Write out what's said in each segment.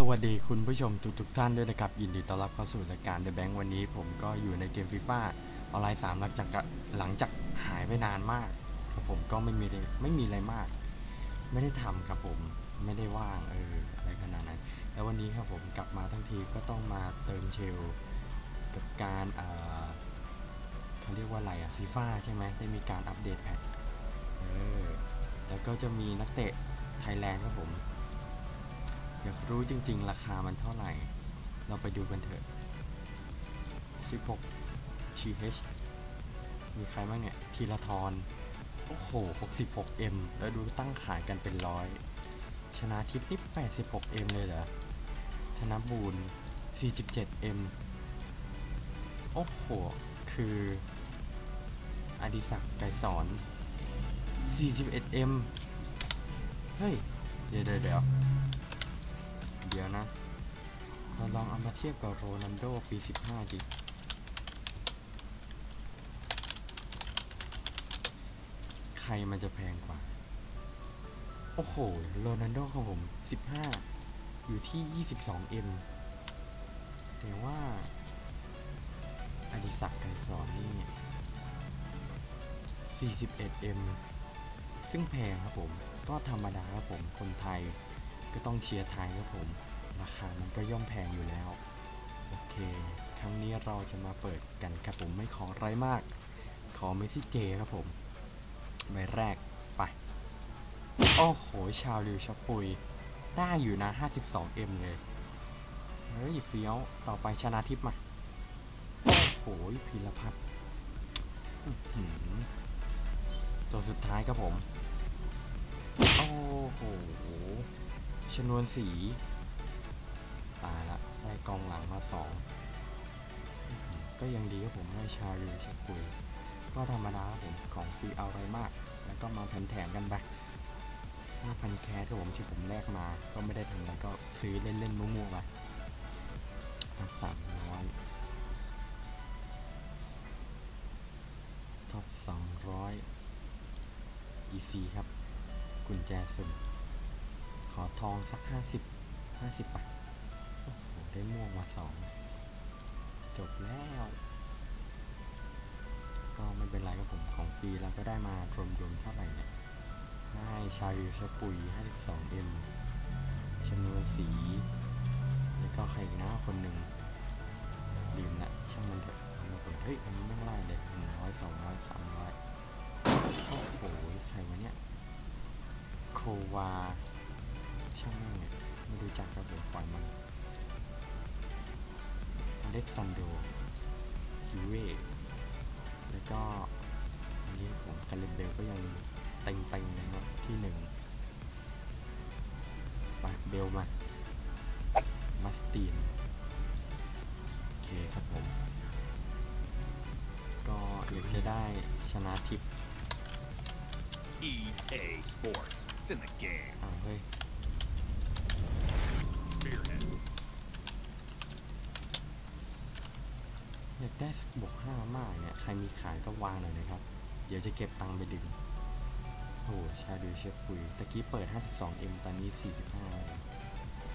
สวัสดีคุณผู้ชมทุกทุกๆท่านด้วยนะครับ ยินดีต้อนรับเข้าสู่รายการ The Bank วันนี้ ผมก็อยู่ในเกมฟีฟ่าออนไลน์3หลังจากหลังจากหายไปนานมากครับผมก็ไม่มีไม่มีอะไรมาก ไม่ได้ทำครับผมไม่ได้ว่างเอออะไรขนาดนั้น แล้ววันนี้ครับผมกลับมาทั้งทีก็ต้องมาเติมเชลกับการเออเขาเรียกว่าอะไรอะฟีฟ่าใช่ไหมได้มีการอัปเดตแพทเออแล้วก็จะมีนักเตะไทยแลนด์ครับผม อยากรู้จริง ๆ ราคามันเท่าไหร่ เราไปดูกันเถอะ 16 GH มีใครบ้างเนี่ย ทีละทรโอ้โห 66M แล้วดูตั้งขายกันเป็นร้อย ชนะทิพนี่ 86M เลยเหรอ ธนบูรณ์ 47M โอ้โห คือ อดิศักดิ์ไกรสอน 41M เฮ้ย เดี๋ยวเดี๋ยว ดี๋ยวเดียวนะ เราลองเอามาเทียบกับโรนัลโดปี 15ดิใครมันจะแพงกว่า โอ้โห โรนัลโดของผม 15 อยู่ที่ 22M แต่ว่าอดิศักดิ์ไกรสอนนี่ 41M ซึ่งแพงครับผม ก็ธรรมดาครับผม คนไทย ก็ต้องเชียร์ไทยครับผม ราคามันก็ย่อมแพงอยู่แล้ว โอเค ครั้งนี้เราจะมาเปิดกันครับผมไม่ขอไรมาก ขอเมสซี่เจครับผมใบแรกไป โอ้โห ชาวลิวชอปปุย ได้อยู่นะ 52M เลย เฮ้ยเฟี้ยว ต่อไปชนะทิพย์มา โอ้โหพีรพัฒน์ตัวสุดท้ายครับผม โอ้โห ชนวนสี ตายละ ได้กองหลังมาสอง ก็ยังดีครับผมได้ชาลิวชาปุยก็ธรรมดาครับผมของฟรีเอาอะไรมาก แล้วก็มาแถมๆกันไป5,000แคสครับผมที่ผมแลกมา ก็ไม่ได้ทำอะไรก็ซื้อเล่นๆมั่วๆไปท็อปสามร้อยท็อปสองร้อย EC ครับ กุญแจสุ่ม อทองสักห้าสิบห้าสิบปะโอ้โหได้ม่วงมาสองจบแล้ว ก็ไม่เป็นไรครับผมของฟรีเราก็ได้มารวมๆเท่าไหร่เนี่ยได้ชาลิวชาปุย 52M ชนวนสี แล้วก็ใครอีกนะคนหนึ่งลืมละช่างมันเถอะมาเปิดเฮ้ยอันนี้ไม่ไล่เลยหนึ่งร้อยสองร้อยสามร้อยโอ้โหใครวะเนี่ยโควา ช่างแม่งเลยไม่รู้จักก็เดี๋ยวปล่อยมันอเล็กซานโดยูเวแล้วก็อันนี้ผมคาริเบลก็ยังเต็งๆเลยนะที่หนึ่งไปเบลมามาสตีนโอเคครับผม ก็อยากจะได้ชนะทิพย์ EA Sports. It's in the game. อ้าวเฮ้ย Spearhead. อยากได้สักบวกห้ามากเนี่ย ใครมีขายก็วางหน่อยนะครับ เดี๋ยวจะเก็บตังค์ไปดึงโอ้โหชาดูเชฟปุยตะกี้เปิด 52M ตอนนี้ 45แล้ว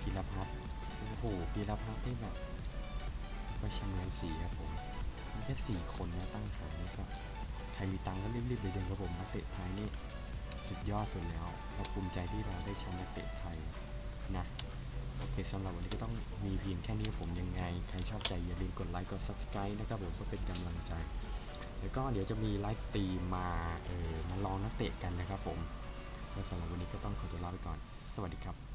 พีรพัฒน์โอ้โหพีรพัฒน์ได้แบบก็ชำนาญสีครับผมมีแค่สี่คนนะตั้งขายนี่ก็ใครมีตังค์ก็รีบๆไปดึงครับผมนักเตะไทยนี่สุดยอดสุดแล้วเราภูมิใจที่เราได้แชมป์นักเตะไทยนะ เคสำหรับวันนี้ก็ต้องมีเพียงแค่นี้ผมยังไง ใครชอบใจอย่าลืมกดไลค์กด subscribe นะครับผมก็เป็นกำลังใจ แล้วก็เดี๋ยวจะมีไลฟ์สตรีมมาเออมาลองนักเตะกันนะครับผมแล้วสำหรับวันนี้ก็ต้องขอตัวลาไปก่อน สวัสดีครับ